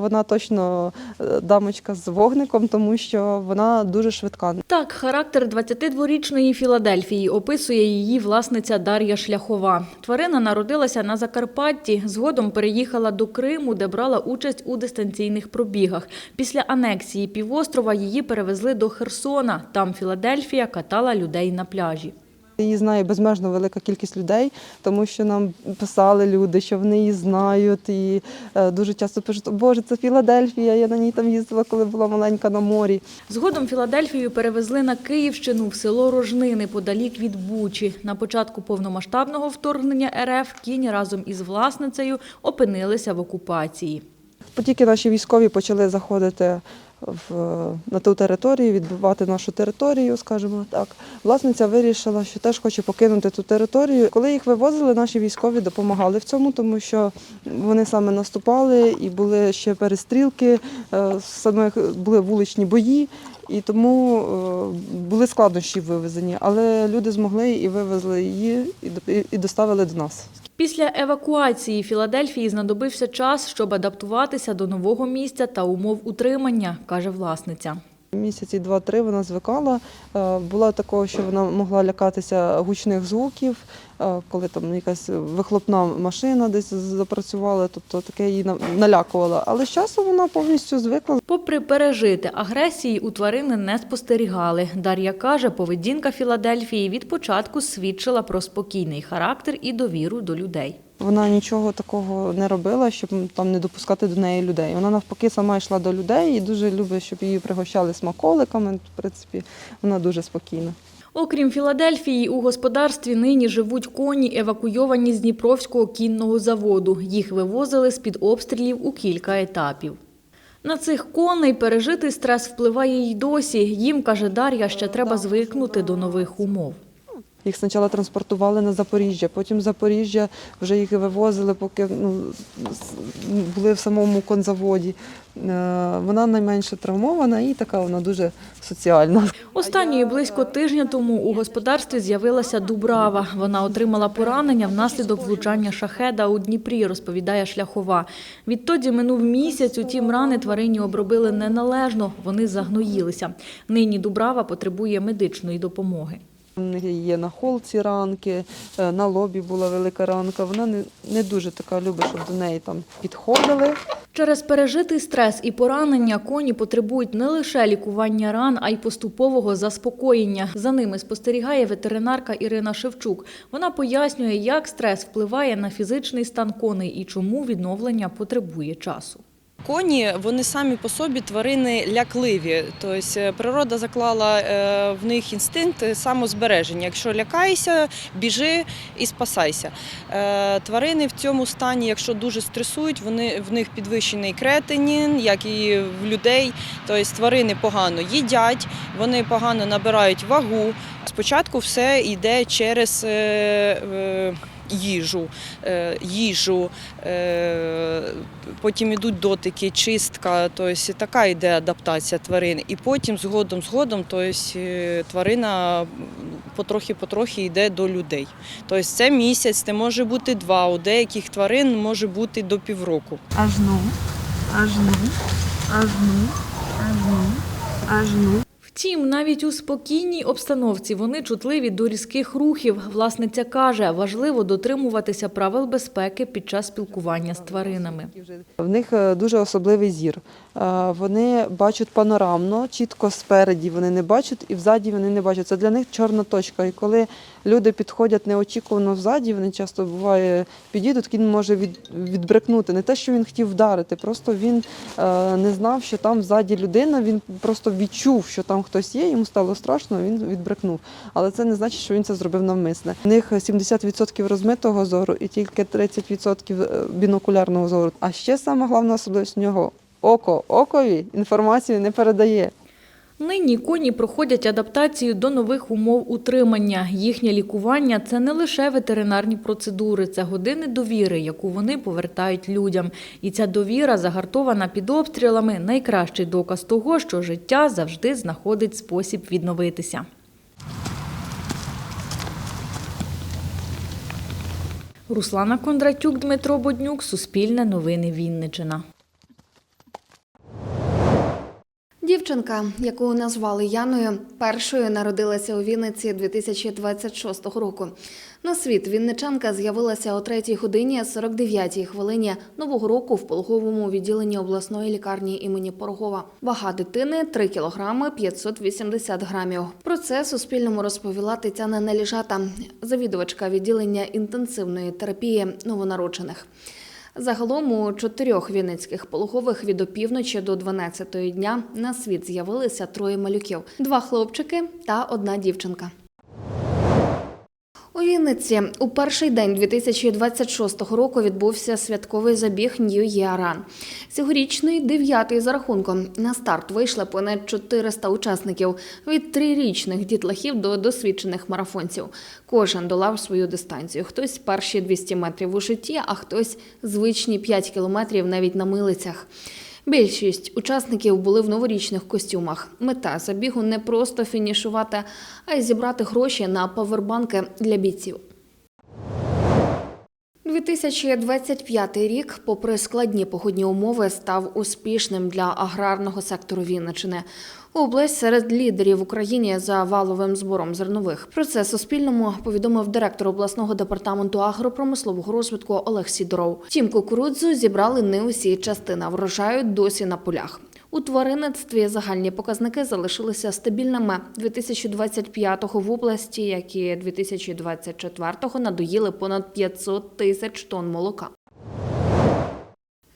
Вона точно е, дамочка з вогником, тому що вона дуже швидка. Так, характер 22-річної Філадельфії описує її власниця Дар'я Шляхова. Тварина народилася на Закарпатті, згодом переїхала до Криму, де брала участь у дистанційних пробігах. Після анексії півострова її перевезли до Херсона. Там Філадельфія катала людей на пляжі. Її знає безмежно велика кількість людей, тому що нам писали люди, що вони її знають, і е, дуже часто пишуть, «О, Боже, це Філадельфія. Я на ній там їздила, коли була маленька на морі. Згодом Філадельфію перевезли на Київщину в село Рожни неподалік від Бучі. На початку повномасштабного вторгнення РФ кінь разом із власницею опинилися в окупації. Тільки наші військові почали заходити в, на ту територію, відбивати нашу територію, скажімо так. Власниця вирішила, що теж хоче покинути ту територію. Коли їх вивозили, наші військові допомагали в цьому, тому що вони саме наступали і були ще перестрілки, е, саме були вуличні бої. І тому е, були складнощі вивезені, але люди змогли і вивезли її і до- і доставили до нас. Після евакуації Філадельфії знадобився час, щоб адаптуватися до нового місця та умов утримання, каже власниця. Місяці два-три вона звикала. Е, Було такого, що вона могла лякатися гучних звуків, е, коли там якась вихлопна машина десь запрацювала, тобто таке її на- налякувало. Але з часом вона повністю звикла. Попри пережити агресії, у тварини не спостерігали. Дар'я каже, поведінка Філадельфії від початку свідчила про спокійний характер і довіру до людей. Вона нічого такого не робила, щоб там не допускати до неї людей. Вона навпаки сама йшла до людей і дуже любить, щоб її пригощали смаколиками. В принципі, вона дуже спокійна. Окрім Філадельфії, у господарстві нині живуть коні, евакуйовані з Дніпровського кінного заводу. Їх вивозили з-під обстрілів у кілька етапів. На цих коней пережитий стрес впливає й досі. Їм, каже Дар'я, ще треба звикнути до нових умов. Їх спочатку транспортували на Запоріжжя, потім Запоріжжя вже їх вивозили, поки ну, були в самому конзаводі. Е, Вона найменше травмована і така вона дуже соціальна. Останньої близько тижня тому у господарстві з'явилася Дубрава. Вона отримала поранення внаслідок влучання шахеда у Дніпрі, розповідає шляхова. Відтоді минув місяць, утім рани тварині обробили неналежно, вони загноїлися. Нині Дубрава потребує медичної допомоги. Є на холці ранки, е, на лобі була велика ранка. Вона не, не дуже така любить, щоб до неї там підходили. Через пережитий стрес і поранення коні потребують не лише лікування ран, а й поступового заспокоєння. За ними спостерігає ветеринарка Ірина Шевчук. Вона пояснює, як стрес впливає на фізичний стан коней і чому відновлення потребує часу. Коні вони самі по собі тварини лякливі. Тобто е, природа заклала е, в них інстинкт самозбереження. Якщо лякаєшся, біжи і спасайся. Е, Тварини в цьому стані, якщо дуже стресують, вони в них підвищений кретинін, як і в людей. Тобто тварини погано їдять, вони погано набирають вагу. Спочатку все йде через. Їжу, е, їжу, е, потім ідуть дотики, чистка, тобто така йде адаптація тварин. І потім згодом, згодом, тобто тварина потрохи-потрохи йде до людей. Тобто це місяць, це може бути два, у деяких тварин може бути до півроку. Аж ну, аж ну, аж ну, аж ну, аж ну. Втім, навіть у спокійній обстановці вони чутливі до різких рухів. Власниця каже, важливо дотримуватися правил безпеки під час спілкування з тваринами. В них е, дуже особливий зір. Е, Вони бачать панорамно, чітко спереді вони не бачать і взаді вони не бачать. Це для них чорна точка. І коли люди підходять неочікувано взаді, вони часто буває підійдуть, кінь може від, відбрикнути. Не те, що він хотів вдарити, просто він е, не знав, що там взаді людина. Він просто відчув, що там хтось є, йому стало страшно, він відбрикнув. Але це не значить, що він це зробив навмисне. У них 70% розмитого зору і тільки 30% бінокулярного зору. А ще саме головна особливість у нього око окові інформацію не передає. Нині коні проходять адаптацію до нових умов утримання. Їхнє лікування це не лише ветеринарні процедури, це години довіри, яку вони повертають людям. І ця довіра, загартована під обстрілами, найкращий доказ того, що життя завжди знаходить спосіб відновитися. Руслана Кондратюк, Дмитро Боднюк, Суспільне новини Вінничина. Дівчинка, яку назвали Яною, першою народилася у Вінниці 2026 року. На світ вінничанка з'явилася о 3 годині 49 хвилині нового року в пологовому відділенні обласної лікарні імені Порогова. Вага дитини 3 кілограми 580 грамів. Про це Суспільному розповіла Тетяна Неліжата, завідувачка відділення інтенсивної терапії новонароджених. Загалом у чотирьох вінницьких пологових від опівночі до 12 дня на світ з'явилися троє малюків: два хлопчики та одна дівчинка. У Вінниці у перший день 2026 року відбувся святковий забіг Нью Year Цьогорічний дев'ятий за рахунком. На старт вийшли понад 400 учасників від трирічних дітлахів до досвідчених марафонців. Кожен долав свою дистанцію. Хтось перші 200 метрів у житті, а хтось звичні 5 кілометрів навіть на милицях. Більшість учасників були в новорічних костюмах. Мета забігу не просто фінішувати, а й зібрати гроші на павербанки для бійців. 2025 рік, попри складні погодні умови, став успішним для аграрного сектору Вінничини. Область серед лідерів в Україні за валовим збором зернових. Про це Суспільному повідомив директор обласного департаменту агропромислового розвитку Олег Сідоров. Втім, кукурудзу зібрали не усі частина врожаю досі на полях. У тваринництві загальні показники залишилися стабільними 2025-го в області, як і 2024-го надоїли понад 500 тисяч тонн молока.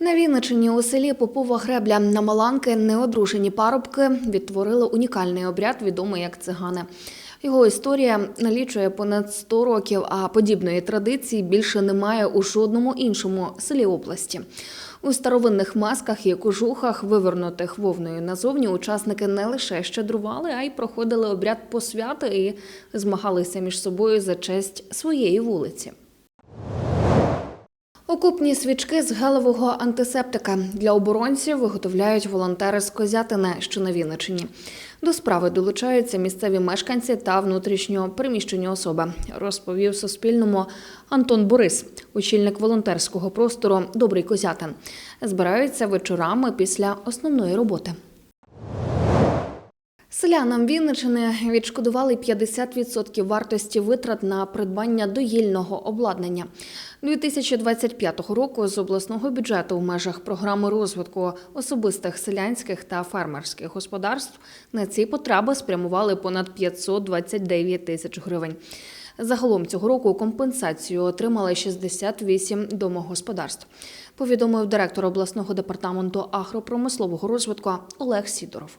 На Вінничині у селі Попова Гребля на Маланки неодружені парубки відтворили унікальний обряд, відомий як цигани. Його історія налічує понад 100 років, а подібної традиції більше немає у жодному іншому селі області. У старовинних масках і кожухах, вивернутих вовною назовні, учасники не лише щедрували, а й проходили обряд посвяти і змагалися між собою за честь своєї вулиці. Окупні свічки з гелевого антисептика для оборонців виготовляють волонтери з Козятина, що на Вінничині. До справи долучаються місцеві мешканці та внутрішньо переміщені особи, розповів Суспільному Антон Борис, очільник волонтерського простору Добрий Козятин. Збираються вечорами після основної роботи. Селянам Вінничини відшкодували 50% вартості витрат на придбання доїльного обладнання. 2025 року з обласного бюджету в межах програми розвитку особистих селянських та фермерських господарств на ці потреби спрямували понад 529 тисяч гривень. Загалом цього року компенсацію отримали 68 домогосподарств, повідомив директор обласного департаменту агропромислового розвитку Олег Сідоров.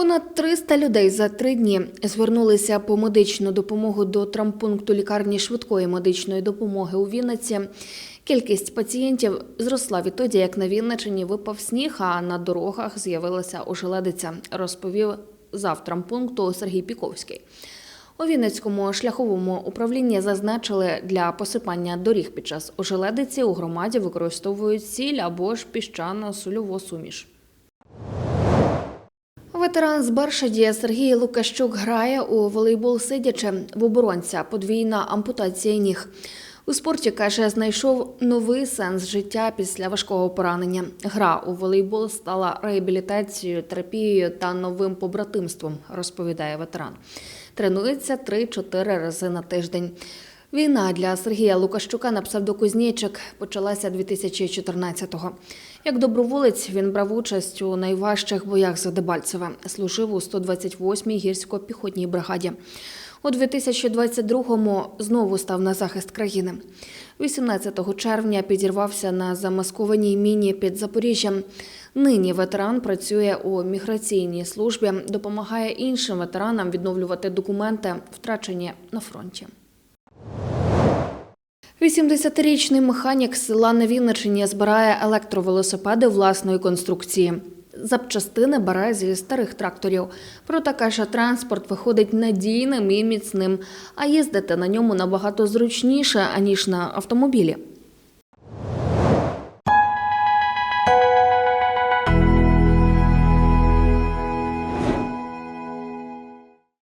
Понад 300 людей за три дні звернулися по медичну допомогу до травмпункту лікарні швидкої медичної допомоги у Вінниці. Кількість пацієнтів зросла відтоді, як на Вінничині випав сніг, а на дорогах з'явилася ожеледиця, розповів зав травмпункту Сергій Піковський. У Вінницькому шляховому управлінні зазначили, для посипання доріг під час ожеледиці у громаді використовують сіль або ж піщано-сольову суміш. Ветеран з Бершаді Сергій Лукащук грає у волейбол сидячи в оборонця. Подвійна ампутація ніг. У спорті каже, знайшов новий сенс життя після важкого поранення. Гра у волейбол стала реабілітацією, терапією та новим побратимством, розповідає ветеран. Тренується 3-4 рази на тиждень. Війна для Сергія Лукащука на псевдокузнєчик почалася 2014-го. Як доброволець він брав участь у найважчих боях за Дебальцеве. Служив у 128-й гірсько-піхотній бригаді. У 2022-му знову став на захист країни. 18 червня підірвався на замаскованій міні під Запоріжжям. Нині ветеран працює у міграційній службі, допомагає іншим ветеранам відновлювати документи, втрачені на фронті. 80-річний механік села на Вінничині збирає електровелосипеди власної конструкції. запчастини бере зі старих тракторів. Проте каже, транспорт виходить надійним і міцним, а їздити на ньому набагато зручніше, аніж на автомобілі.